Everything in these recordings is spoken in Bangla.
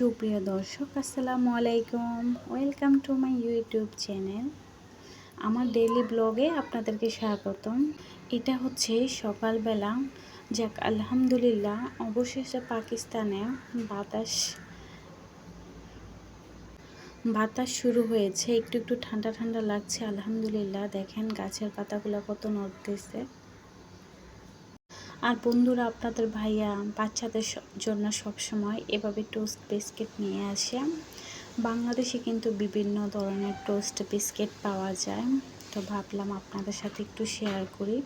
সুপ্রিয় দর্শক, আসসালামু আলাইকুম। Welcome to my YouTube channel আমার ডেইলি ব্লগে আপনাদেরকে স্বাগতম। এটা হচ্ছে সকালবেলা। যাক, আলহামদুলিল্লাহ, অবশেষে পাকিস্তানে বাতাস বাতাস শুরু হয়েছে। একটু একটু ঠান্ডা ঠান্ডা লাগছে, আলহামদুলিল্লাহ। দেখেন, গাছের পাতাগুলো কত নড়তেছে। আর বন্ধুরা, আপনাদের ভাইয়া বাচ্চাদের জন্য সবসময় এভাবে টোস্ট বিস্কিট নিয়ে আসে। বাংলাদেশে কিন্তু বিভিন্ন ধরনের টোস্ট বিস্কিট পাওয়া যায়। তো ভাবলাম আপনাদের সাথে একটু শেয়ার করি।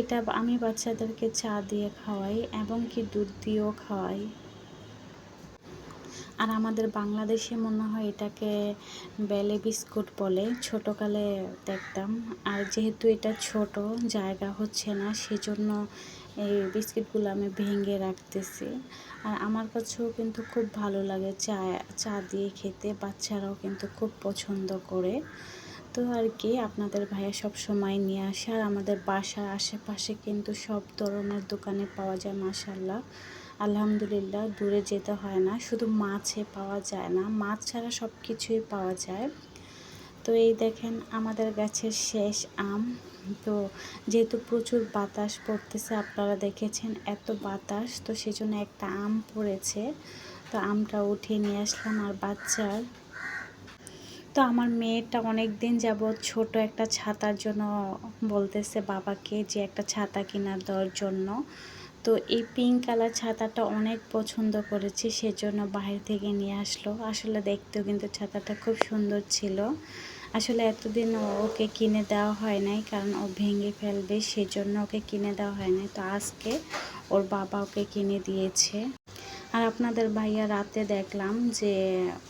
এটা আমি বাচ্চাদেরকে চা দিয়ে খাওয়াই এবং কি দুধ দিয়েও খাওয়াই। আর আমাদের বাংলাদেশে মনে হয় এটাকে বেলে বিস্কুট বলে, ছোটোকালে দেখতাম। আর যেহেতু এটা ছোট, জায়গা হচ্ছে না, সেজন্য এই বিস্কিটগুলো আমি ভেঙে রাখতেছি। আর আমার কাছেও কিন্তু খুব ভালো লাগে চা চা দিয়ে খেতে, বাচ্চারাও কিন্তু খুব পছন্দ করে। তো আর কি, আপনাদের ভাইয়া সব সময় নিয়ে আসে, আর আমাদের বাসার আশেপাশে কিন্তু সব ধরনের দোকানে পাওয়া যায় মাসাল্লাহ আলহামদুলিল্লাহ, দূরে যেতে হয় না। শুধু মাছে পাওয়া যায় না। মাছ ছাড়া সব কিছুই পাওয়া যায়। তো এই দেখেন, আমাদের গাছের শেষ আম। তো যেহেতু প্রচুর বাতাস পড়তেছে, আপনারা দেখেছেন এত বাতাস, তো সেজন্য একটা আম পড়েছে। তো আমটা উঠিয়ে নিয়ে আসলাম আর বাচ্চার। তো আমার মেয়েটা অনেক দিন যাবৎ ছোট একটা ছাতার জন্য বলতেছে বাবাকে যে একটা ছাতা কেনার দেওয়ার জন্য। তো এই পিঙ্ক কালার ছাতাটা অনেক পছন্দ করেছি, সেজন্য বাইরে থেকে নিয়ে আসলো। আসলে দেখতেও কিন্তু ছাতাটা খুব সুন্দর ছিল। আসলে এতদিন ওকে কিনে দেওয়া হয় নাই, কারণ ও ভেঙে ফেলবে, সেজন্য ওকে কিনে দেওয়া হয় নাই। তো আজকে ওর বাবা ওকে কিনে দিয়েছে। আর আপনাদের ভাইয়া রাতে দেখলাম যে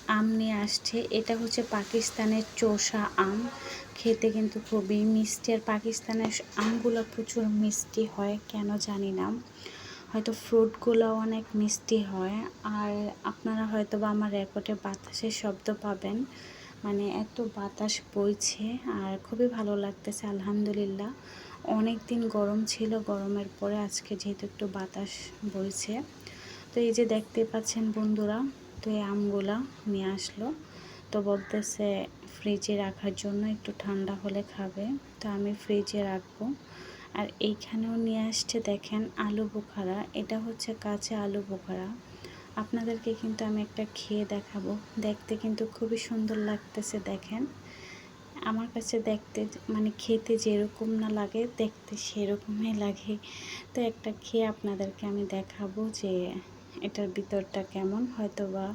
আম নিয়ে আসছে। এটা হচ্ছে পাকিস্তানের চোষা আম। খেতে কিন্তু খুবই মিষ্টি আর পাকিস্তানের আমগুলো প্রচুর মিষ্টি হয়, কেন জানি না। হয়তো ফ্রুটগুলো অনেক মিষ্টি হয়। আর আপনারা হয়তো বা আমার রেকর্ডে বাতাসের শব্দ পাবেন। মানে এত বাতাস বইছে আর খুবই ভালো লাগতেছে, আলহামদুলিল্লাহ। অনেক দিন গরম ছিল, গরমের পরে আজকে যেহেতু একটু বাতাস বইছে। তো এই যে দেখতে পাচ্ছেন বন্ধুরা, তো এই আমগুলা নিয়ে আসলো। তো বলতেছে, ফ্রিজে রাখার জন্য একটু ঠান্ডা হলে খাবে। তো আমি ফ্রিজে রাখব। আর এইখানেও নিয়ে আসছে, দেখেন, আলু বোখারা। এটা হচ্ছে কাঁচা আলু বোখারা। আপনাদেরকে কিন্তু আমি একটা খেয়ে দেখাবো। দেখতে কিন্তু খুবই সুন্দর লাগতেছে, দেখেন। আমার কাছে দেখতে মানে খেতে যেরকম না লাগে, দেখতে সেরকমই লাগে। তো একটা খেয়ে আপনাদেরকে আমি দেখাবো যে এটার ভিতরটা কেমন হয়তো বা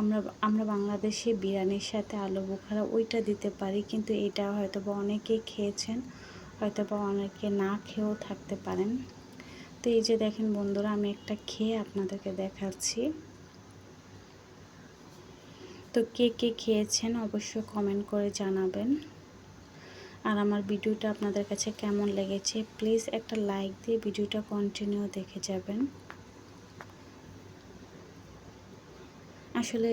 আমরা আমরা বাংলাদেশে বিরিয়ানির সাথে আলু বোখারা ওইটা দিতে পারি, কিন্তু এটা হয়তো বা অনেকেই খেয়েছেন হয়তো বা অনেকে না খেয়েও থাকতে পারেন। তো এই যে দেখেন বন্ধুরা, আমি একটা খেয়ে আপনাদেরকে দেখাচ্ছি। তো কে কে খেয়েছেন অবশ্যই কমেন্ট করে জানাবেন। আর আমার ভিডিওটা আপনাদের কাছে কেমন লেগেছে প্লিজ একটা লাইক দিয়ে ভিডিওটা কন্টিনিউ দেখে যাবেন। আসলে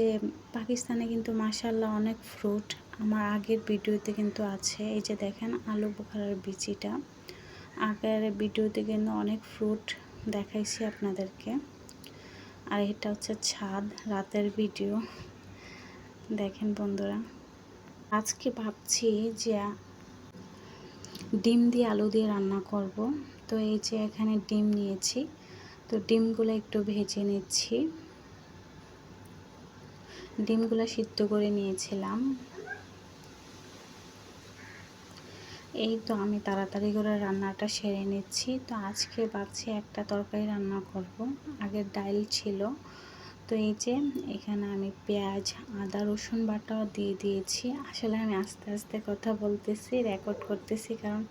পাকিস্তানে কিন্তু মাসাল্লাহ অনেক ফ্রুট আমার আগের ভিডিওতে কিন্তু আছে। এই যে দেখেন আলু বোখারার বিচিটা। আগের ভিডিওতে কিন্তু অনেক ফ্রুট দেখাইছি আপনাদেরকে। আর এটা হচ্ছে ছাদ, রাতের ভিডিও দেখেন বন্ধুরা, আজকে ভাবছি যে ডিম দিয়ে আলু দিয়ে রান্না করব। তো এই যে এখানে ডিম নিয়েছি। তো ডিমগুলো একটু ভেজে নিচ্ছি। ডিমগুলো সিদ্ধ করে নিয়েছিলাম। এই তো আমি তাড়াতাড়ি করে রান্নাটা সেরে নিচ্ছি। তো আজকে ভাবছি একটা তরকারি রান্না করব। আগের ডাইল ছিল। তো এই যে এখানে আমি পেঁয়াজ, আদা, রসুন বাটাও দিয়ে দিয়েছি। আসলে আমি আস্তে আস্তে কথা বলতেছি রেকর্ড করতেছি কারণ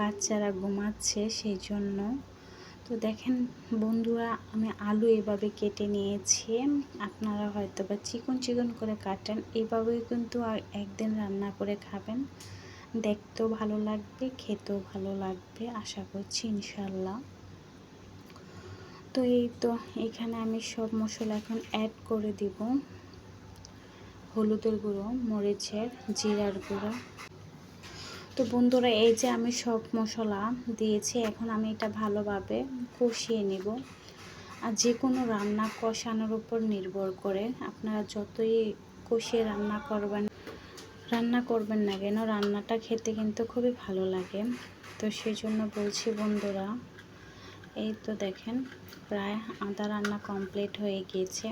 বাচ্চারা ঘুমাচ্ছে, সেই জন্য তো দেখেন বন্ধুরা, আমি আলু এভাবে কেটে নিয়েছি। আপনারা হয়তো বা চিকন চিকন করে কাটেন এভাবেই কিন্তু আর একদিন রান্না করে খাবেন। দেখতেও ভালো লাগবে, খেতেও ভালো লাগবে, আশা করছি ইনশাল্লাহ তো এই তো, এখানে আমি সব মশলা এখন অ্যাড করে দিব। হলুদের গুঁড়ো, মরিচের, জিরার গুঁড়ো। তো বন্ধুরা, এই যে আমি সব মশলা দিয়েছি, এখন আমি এটা ভালোভাবে কষিয়ে নিব। আর যে কোনো রান্না কষানোর উপর নির্ভর করে আপনারা যতই কষিয়ে রান্না করবেন রান্না করবেন না কেন, রান্নাটা খেতে কিন্তু খুবই ভালো লাগে। তো সেই জন্য বলছি বন্ধুরা, এই তো দেখেন, প্রায় আদা রান্না কমপ্লিট হয়ে গিয়েছে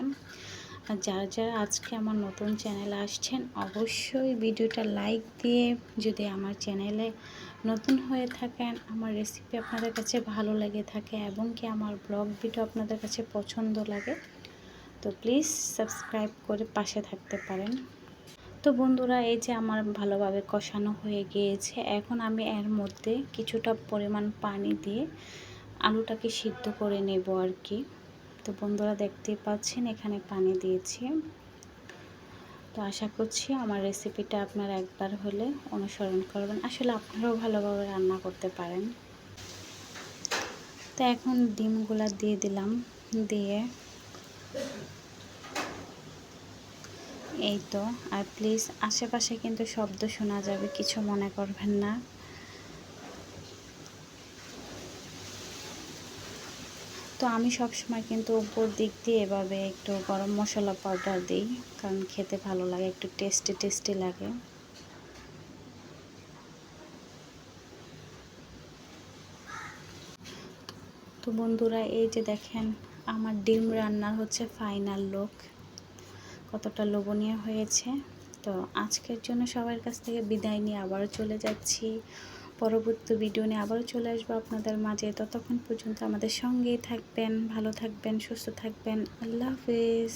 আর যারা যারা আজকে আমার নতুন চ্যানেলে আসছেন, অবশ্যই ভিডিওটা লাইক দিয়ে যদি আমার চ্যানেলে নতুন হয়ে থাকেন, আমার রেসিপি আপনাদের কাছে ভালো লেগে থাকে এবং কি আমার ব্লগ ভিডিও আপনাদের কাছে পছন্দ লাগে, তো প্লিজ সাবস্ক্রাইব করে পাশে থাকতে পারেন। তো বন্ধুরা, এই যে আমার ভালোভাবে কষানো হয়ে গিয়েছে, এখন আমি এর মধ্যে কিছুটা পরিমাণ পানি দিয়ে আলুটাকে সিদ্ধ করে নেব আর কি। তো বন্ধুরা দেখতেই পাচ্ছেন, এখানে পানি দিয়েছি। তো আশা করছি আমার রেসিপিটা আপনারা একবার হলে অনুসরণ করবেন। আসলে আপনারাও ভালোভাবে রান্না করতে পারেন। তো এখন ডিমগুলা দিয়ে দিলাম, দিয়ে এই তো। আর প্লিজ আশেপাশে কিন্তু শব্দ শোনা যাবে, কিছু মনে করবেন না। তো আমি সব সময় কিন্তু উপর দিক দিয়ে এভাবে একটু গরম মশলা পাউডার দিই, কারণ খেতে ভালো লাগে, একটু টেস্টি টেস্টি লাগে। তো বন্ধুরা, এই যে দেখেন, আমার ডিম রান্নার হচ্ছে ফাইনাল লোক কতটা লোভনীয় হয়েছে। তো আজকের জন্য সবার কাছ থেকে বিদায় নিয়ে আবারও চলে যাচ্ছি। পরবর্তী ভিডিও নিয়ে আবারও চলে আসব আপনাদের মাঝে। ততক্ষণ পর্যন্ত আমাদের সঙ্গেই থাকবেন, ভালো থাকবেন, সুস্থ থাকবেন। আল্লাহ হাফিজ।